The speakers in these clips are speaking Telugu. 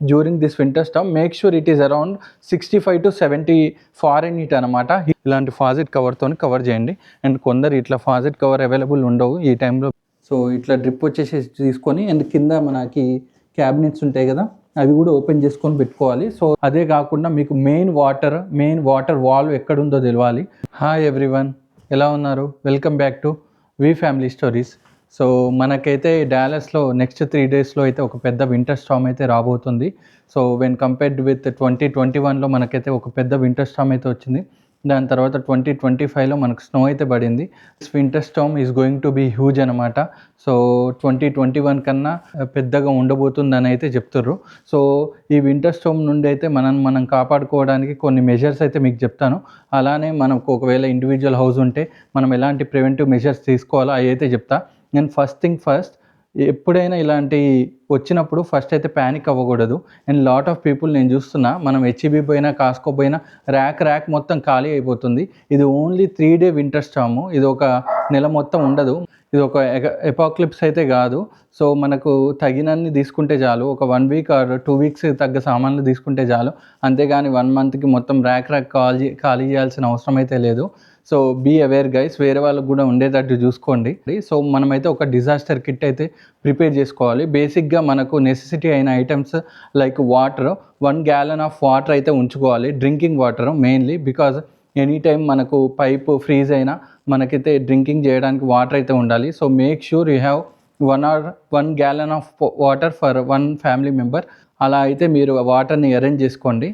During this winter storm make sure it is around sixty five to seventy Fahrenheit అనమాట ఇలాంటి ఫాజిట్ కవర్తో కవర్ చేయండి. అండ్ కొందరు ఇట్లా ఫాజిట్ కవర్ అవైలబుల్ ఉండవు ఈ టైంలో సో ఇట్లా డ్రిప్ వచ్చేసి తీసుకొని అండ్ కింద మనకి క్యాబినెట్స్ ఉంటాయి కదా అవి కూడా ఓపెన్ చేసుకొని పెట్టుకోవాలి. సో అదే కాకుండా మీకు main water main water valve ఎక్కడుందో తెలియాలి హాయ్ ఎవ్రీవన్ ఎలా ఉన్నారు? Welcome back to V family stories so మనకైతే డాలస్లో నెక్స్ట్ త్రీ డేస్లో అయితే ఒక పెద్ద వింటర్ స్టామ్ అయితే రాబోతుంది. So when compared with twenty twenty వన్లో మనకైతే ఒక పెద్ద వింటర్ స్టామ్ అయితే వచ్చింది. దాని తర్వాత ట్వంటీ ట్వంటీ ఫైవ్లో మనకు స్నో అయితే పడింది. Winter storm is going to be huge అనమాట సో ట్వంటీ ట్వంటీ వన్ కన్నా పెద్దగా ఉండబోతుందని అయితే చెప్తుర్రు. సో ఈ వింటర్ స్టోమ్ నుండి అయితే మనం మనం కాపాడుకోవడానికి కొన్ని మెజర్స్ అయితే మీకు చెప్తాను. అలానే మనకు ఒకవేళ ఇండివిజువల్ హౌస్ ఉంటే మనం ఎలాంటి ప్రివెంటివ్ మెజర్స్ తీసుకోవాలో అవి అయితే చెప్తా. నేను ఫస్ట్ థింగ్ ఫస్ట్ ఎప్పుడైనా ఇలాంటి వచ్చినప్పుడు ఫస్ట్ అయితే ప్యానిక్ అవ్వకూడదు. అండ్ లాట్ ఆఫ్ పీపుల్ నేను చూస్తున్నా మనం హెచ్ఈబి పోయినా కాస్కో పోయినా ర్యాక్ ర్యాక్ మొత్తం ఖాళీ అయిపోతుంది. ఇది only three day winter storm ఇది ఒక నెల మొత్తం ఉండదు. ఇది ఒక ఎపాక్లిప్స్ అయితే కాదు. సో మనకు తగినన్ని తీసుకుంటే చాలు. ఒక one week or two weeks తగ్గ సామాన్లు తీసుకుంటే చాలు. అంతేగాని వన్ మంత్కి మొత్తం ర్యాక్ ర్యాక్ ఖాళీ ఖాళీ చేయాల్సిన అవసరం అయితే లేదు. సో బీ అవేర్ గైస్ వేరే వాళ్ళకు కూడా ఉండేటట్టు చూసుకోండి. సో మనమైతే ఒక డిజాస్టర్ కిట్ అయితే ప్రిపేర్ చేసుకోవాలి. బేసిక్గా మనకు నెసెసిటీ అయిన items like water one gallon of water అయితే ఉంచుకోవాలి. Drinking water mainly because any time మనకు పైప్ ఫ్రీజ్ అయినా మనకైతే డ్రింకింగ్ చేయడానికి వాటర్ అయితే ఉండాలి. So make sure you have one or one gallon of water for one family member అలా అయితే మీరు వాటర్ని అరేంజ్ చేసుకోండి.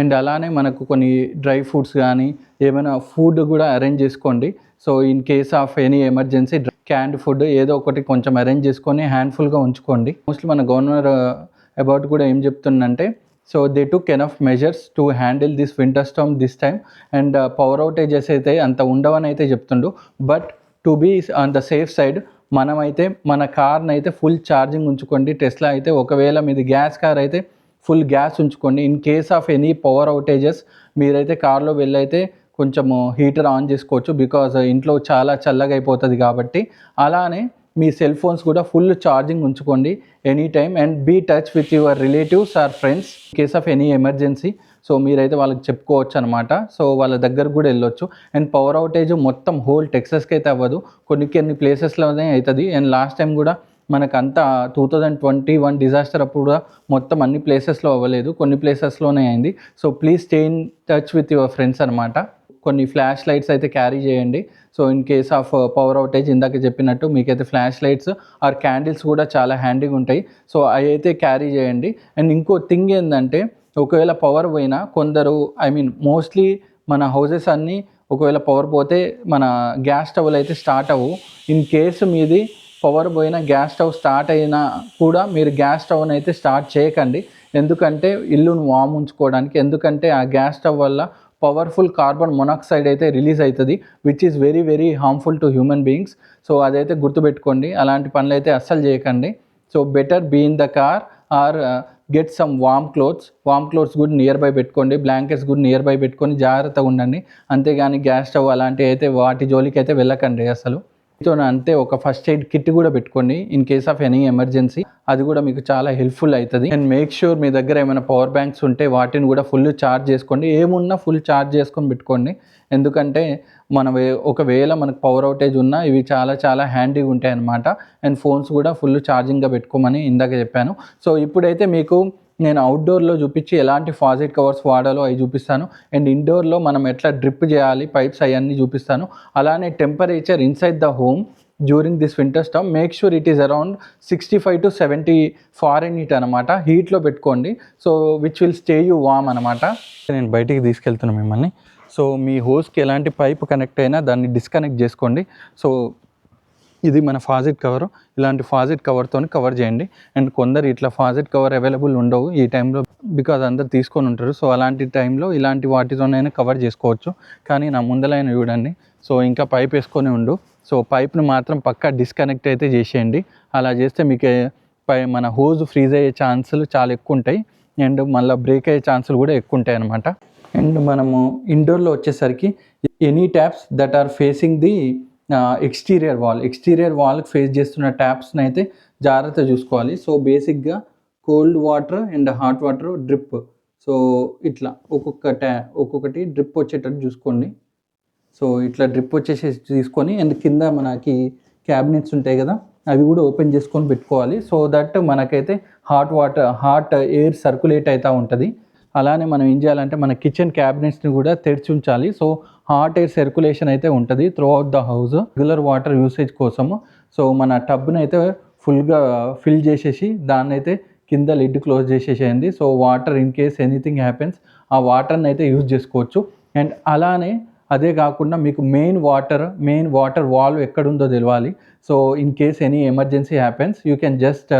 అండ్ అలానే మనకు కొన్ని డ్రై ఫ్రూట్స్ కానీ ఏమైనా ఫుడ్ కూడా అరేంజ్ చేసుకోండి. So in case of any emergency canned food ఏదో ఒకటి కొంచెం అరేంజ్ చేసుకొని హ్యాండ్ఫుల్గా ఉంచుకోండి. మోస్ట్లీ మన గవర్నర్ uh, అబౌట్ కూడా ఏం చెప్తుందంటే so they took enough measures to handle this winter storm this time. And uh, power outages అయితే అంత ఉండవని అయితే చెప్తుండు. But to be on the safe side మనమైతే మన కార్ని అయితే ఫుల్ ఛార్జింగ్ ఉంచుకోండి. టెస్లా అయితే ఒకవేళ మీది గ్యాస్ కార్ అయితే ఫుల్ గ్యాస్ ఉంచుకోండి. In case of any power outages మీరైతే కార్లో వెళ్ళైతే కొంచెము హీటర్ ఆన్ చేసుకోవచ్చు. బికాజ్ uh, ఇంట్లో చాలా చల్లగా అయిపోతుంది కాబట్టి అలానే మీ సెల్ ఫోన్స్ కూడా ఫుల్ ఛార్జింగ్ ఉంచుకోండి. Any time and be touch with your relatives or friends case of any emergency so మీరైతే వాళ్ళకి చెప్పుకోవచ్చు అనమాట సో వాళ్ళ దగ్గర కూడా వెళ్ళొచ్చు. అండ్ పవర్ అవుటేజ్ మొత్తం హోల్ టెక్సస్కి అయితే అవ్వదు. కొన్ని కొన్ని ప్లేసెస్లోనే అవుతుంది అండ్ లాస్ట్ టైం కూడా మనకంతా two thousand twenty one disaster అప్పుడు కూడా మొత్తం అన్ని ప్లేసెస్లో అవ్వలేదు. కొన్ని ప్లేసెస్లోనే అయింది. So please stay in touch with your friends అనమాట కొన్ని ఫ్లాష్ లైట్స్ అయితే క్యారీ చేయండి. So in case of power outage ఇందాక చెప్పినట్టు మీకైతే ఫ్లాష్ లైట్స్ ఆర్ క్యాండిల్స్ కూడా చాలా హ్యాండీగా ఉంటాయి. సో అవి అయితే క్యారీ చేయండి. అండ్ ఇంకో థింగ్ ఏంటంటే ఒకవేళ పవర్ పోయినా కొందరు ఐ మీన్ మోస్ట్లీ మన హౌసెస్ అన్నీ ఒకవేళ పవర్ పోతే మన గ్యాస్ స్టవ్లు అయితే స్టార్ట్ అవ్వు. ఇన్ కేసు మీది పవర్ పోయిన గ్యాస్ స్టవ్ స్టార్ట్ అయినా కూడా మీరు గ్యాస్ స్టవ్ని అయితే స్టార్ట్ చేయకండి. ఎందుకంటే ఇల్లును వామ్ ఉంచుకోవడానికి ఎందుకంటే ఆ గ్యాస్ స్టవ్ వల్ల పవర్ఫుల్ కార్బన్ మొనాక్సైడ్ అయితే రిలీజ్ అవుతుంది which is very very harmful to human beings so అదైతే గుర్తుపెట్టుకోండి అలాంటి పనులు అయితే అస్సలు చేయకండి. So better be in the car or get some warm clothes warm clothes కూడా నియర్ బై పెట్టుకోండి బ్లాంకెట్స్ కూడా నియర్ బై పెట్టుకొని జాగ్రత్తగా ఉండండి. అంతేగాని గ్యాస్ స్టవ్ అలాంటివి అయితే వాటి జోలికి అయితే వెళ్ళకండి అసలు. సో అంతే ఒక ఫస్ట్ ఎయిడ్ కిట్ కూడా పెట్టుకోండి in case of any emergency అది కూడా మీకు చాలా హెల్ప్ఫుల్ అవుతుంది అండ్ మేక్ షూర్ మీ దగ్గర ఏమైనా పవర్ బ్యాంక్స్ ఉంటే వాటిని కూడా ఫుల్ ఛార్జ్ చేసుకోండి. ఏమున్నా ఫుల్ ఛార్జ్ చేసుకొని పెట్టుకోండి. ఎందుకంటే మన వే- ఒకవేళ మనకు పవర్ అవుటేజ్ ఉన్నా ఇవి చాలా చాలా హ్యాండీగా ఉంటాయి అన్నమాట అండ్ ఫోన్స్ కూడా ఫుల్ ఛార్జింగ్గా పెట్టుకోమని ఇందాక చెప్పాను. సో ఇప్పుడైతే మీకు నేను అవుట్డోర్లో చూపించి ఎలాంటి ఫాజిట్ కవర్స్ వాడాలో అవి చూపిస్తాను. అండ్ ఇండోర్లో మనం ఎట్లా డ్రిప్ చేయాలి పైప్స్ అవన్నీ చూపిస్తాను. అలానే temperature inside the home during this winter storm make sure it is around sixty five to seventy Fahrenheit అనమాట హీట్లో పెట్టుకోండి. So which will stay you warm అనమాట నేను బయటికి తీసుకెళ్తున్నాను మిమ్మల్ని. సో మీ హోస్కి ఎలాంటి పైప్ కనెక్ట్ అయినా దాన్ని డిస్కనెక్ట్ చేసుకోండి. సో ఇది మన ఫాజిట్ కవర్. ఇలాంటి ఫాజిట్ కవర్తో కవర్ చేయండి. అండ్ కొందరు ఇట్లా ఫాజిట్ కవర్ అవైలబుల్ ఉండవు ఈ టైంలో బికాజ్ అందరు తీసుకొని ఉంటారు. సో అలాంటి టైంలో ఇలాంటి వాటితోనైనా కవర్ చేసుకోవచ్చు. కానీ నా ముందలైన చూడండి. సో ఇంకా పైప్ వేసుకొని ఉండు. సో పైప్ను మాత్రం పక్కా డిస్కనెక్ట్ అయితే చేసేయండి. అలా చేస్తే మీకు పై మన హోజ్ ఫ్రీజ్ అయ్యే ఛాన్సులు చాలా ఎక్కువ ఉంటాయి. అండ్ మళ్ళీ బ్రేక్ అయ్యే ఛాన్సులు కూడా ఎక్కువ ఉంటాయి అనమాట అండ్ మనము ఇండోర్లో వచ్చేసరికి any taps that are facing the exterior wall exterior వాల్కి ఫేస్ చేస్తున్న ట్యాప్స్ని అయితే జాగ్రత్త చూసుకోవాలి. సో బేసిక్గా cold water and hot water drip so ఇట్లా ఒక్కొక్క ట్యా ఒక్కొక్కటి డ్రిప్ వచ్చేటట్టు చూసుకోండి. సో ఇట్లా డ్రిప్ వచ్చేసి తీసుకొని అండ్ కింద మనకి క్యాబినెట్స్ ఉంటాయి కదా అవి కూడా ఓపెన్ చేసుకొని పెట్టుకోవాలి. సో దట్ మనకైతే hot water hot air circulate అవుతూ ఉంటుంది. అలానే మనం ఏం చేయాలంటే మన కిచెన్ క్యాబినెట్స్ని కూడా తెరిచి ఉంచాలి. సో హాట్ ఎయిర్ సర్క్యులేషన్ అయితే ఉంటుంది through the house regular water usage కోసము. సో మన టబ్ని అయితే ఫుల్గా ఫిల్ చేసేసి దాన్ని అయితే కింద లిడ్ క్లోజ్ చేసేసేయండి. So water in case anything happens ఆ వాటర్ని అయితే యూజ్ చేసుకోవచ్చు. అండ్ అలానే అదే కాకుండా మీకు main water main water valve ఎక్కడుందో తెలియాలి so in case any emergency happens you can just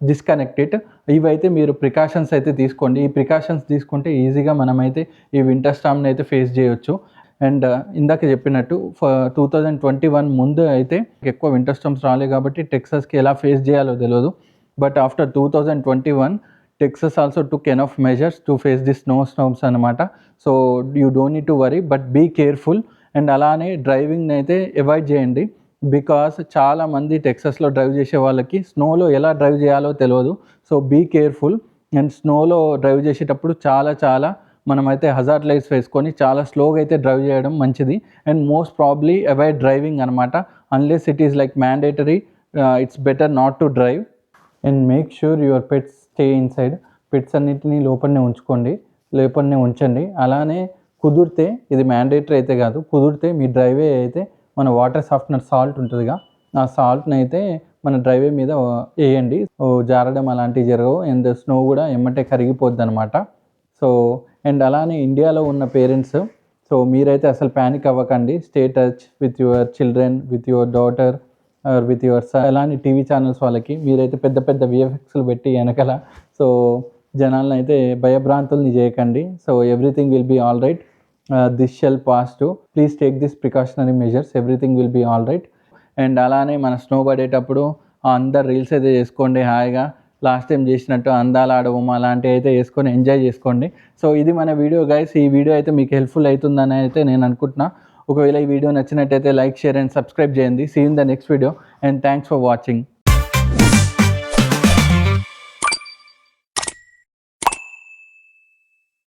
disconnect it ఇవైతే మీరు ప్రికాషన్స్ అయితే తీసుకోండి. ఈ ప్రికాషన్స్ తీసుకుంటే ఈజీగా మనమైతే ఈ వింటర్ స్టామ్ని అయితే ఫేస్ చేయొచ్చు. అండ్ uh, ఇందాక చెప్పినట్టు టూ థౌజండ్ ట్వంటీ వన్ ముందు అయితే ఎక్కువ వింటర్ స్టామ్స్ రాలేదు కాబట్టి టెక్సస్కి ఎలా ఫేస్ చేయాలో తెలియదు but after two thousand twenty one Texas also took enough measures to face the snow స్నోమ్స్ అనమాట so you don't need to worry but be careful. And అలానే డ్రైవింగ్ని అయితే అవాయిడ్ చేయండి. బికాస్ చాలామంది టెక్సస్లో డ్రైవ్ చేసే వాళ్ళకి స్నోలో ఎలా డ్రైవ్ చేయాలో తెలియదు. సో బీ కేర్ఫుల్ అండ్ స్నోలో డ్రైవ్ చేసేటప్పుడు చాలా చాలా మనమైతే హజార్డ్ లైట్స్ వేసుకొని చాలా స్లోగా అయితే డ్రైవ్ చేయడం మంచిది. And most probably avoid driving అనమాట unless it is like mandatory it's better not to drive and make sure your pets stay inside pets అన్నిటిని లోపలనే ఉంచుకోండి. లోపలనే ఉంచండి. అలానే కుదిరితే ఇది మ్యాండేటరీ అయితే కాదు. కుదిరితే మీ డ్రైవే అయితే మన వాటర్ సాఫ్ట్నర్ సాల్ట్ ఉంటుందిగా. ఆ సాల్ట్ని అయితే మన డ్రైవే మీద వేయండి జారడం అలాంటివి జరగవు. అండ్ స్నో కూడా ఎమ్మటే కరిగిపోద్ది అనమాట సో అండ్ అలానే ఇండియాలో ఉన్న పేరెంట్స్ సో మీరైతే అసలు ప్యానిక్ అవ్వకండి. Stay touch with your children with your daughter or with your అలానే టీవీ ఛానల్స్ వాళ్ళకి. మీరైతే పెద్ద పెద్ద విఎఫ్ఎక్స్లు పెట్టి వెనకల. సో జనాలను అయితే భయభ్రాంతుల్ని చేయకండి. So everything will be all right. This shall pass too please take this precautionary measures everything will be all right and అలానే మన స్నో పడేటప్పుడు అందరు రీల్స్ అయితే చేసుకోండి హాయిగా. లాస్ట్ టైం చేసినట్టు అందాలు ఆడవం అలాంటివి అయితే వేసుకొని ఎంజాయ్ చేసుకోండి. సో ఇది మన వీడియో గైస్ ఈ వీడియో అయితే మీకు హెల్ప్ఫుల్ అవుతుందని అయితే నేను అనుకుంటున్నా. ఒకవేళ ఈ వీడియో నచ్చినట్టయితే లైక్ షేర్ అండ్ సబ్స్క్రైబ్ చేయండి. See in the next video and thanks for watching